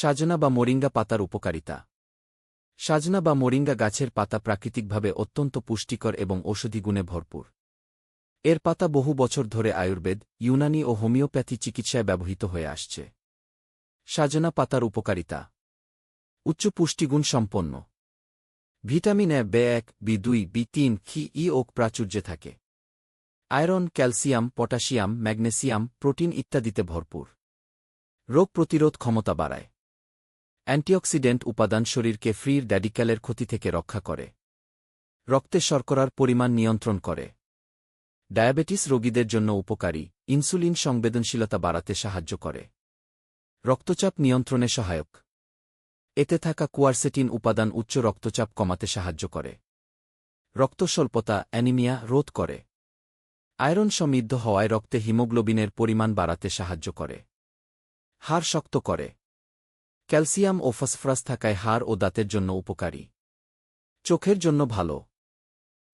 সাজনা বা মোরিঙ্গা পাতার উপকারিতা। সাজনা বা মোরিঙ্গা গাছের পাতা প্রাকৃতিকভাবে অত্যন্ত পুষ্টিকর এবং ঔষধি গুণে ভরপুর। এর পাতা বহু বছর ধরে আয়ুর্বেদ, ইউনানি ও হোমিওপ্যাথি চিকিৎসায় ব্যবহৃত হয়ে আসছে। সাজনা পাতার উপকারিতা। উচ্চ পুষ্টিগুণ সম্পন্ন। ভিটামিন এ, বে এক, বি দুই, বি তিন, খি, ই ওক প্রাচুর্যে থাকে। Iron, calcium, potassium, magnesium, protein ইত্যাদিতে ভরপুর। রোগ প্রতিরোধ ক্ষমতা বাড়ায়। অ্যান্টিঅক্সিডেন্ট উপাদান শরীরকে ফ্রির ড্যাডিক্যালের ক্ষতি থেকে রক্ষা করে। রক্তে শর্করার পরিমাণ নিয়ন্ত্রণ করে। ডায়াবেটিস রোগীদের জন্য উপকারী, ইনসুলিন সংবেদনশীলতা বাড়াতে সাহায্য করে। রক্তচাপ নিয়ন্ত্রণে সহায়ক। এতে থাকা কুয়ারসেটিন উপাদান উচ্চ রক্তচাপ কমাতে সাহায্য করে। রক্তস্বল্পতা, অ্যানিমিয়া রোধ করে। আয়রন সমৃদ্ধ হওয়ায় রক্তে হিমোগ্লোবিনের পরিমাণ বাড়াতে সাহায্য করে। হাড় শক্ত করে। ক্যালসিয়াম ও ফসফরাস থাকায় হাড় ও দাঁতের জন্য উপকারী। চোখের জন্য ভালো।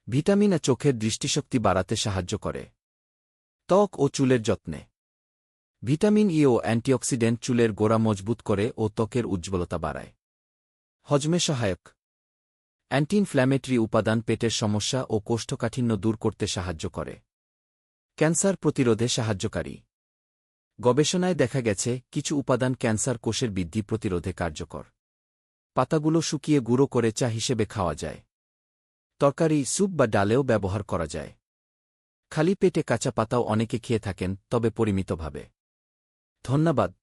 ভিটামিন এ চোখের দৃষ্টিশক্তি বাড়াতে সাহায্য করে। ত্বক ও চুলের যত্নে। ভিটামিন ই ও অ্যান্টিঅক্সিডেন্ট চুলের গোড়া মজবুত করে ও ত্বকের উজ্জ্বলতা বাড়ায়। হজমে সহায়ক। অ্যান্টি ইনফ্ল্যামেটরি উপাদান পেটের সমস্যা ও কোষ্ঠকাঠিন্য দূর করতে সাহায্য করে। ক্যান্সার প্রতিরোধে সাহায্যকারী। গবেষণায় দেখা গেছে, কিছু উপাদান ক্যান্সার কোষের বৃদ্ধি প্রতিরোধে কার্যকর। পাতাগুলো শুকিয়ে গুঁড়ো করে চা হিসেবে খাওয়া যায়। তরকারি, স্যুপ বা ডালেও ব্যবহার করা যায়। খালি পেটে কাঁচা পাতাও অনেকে খেয়ে থাকেন, তবে পরিমিতভাবে। ধন্যবাদ।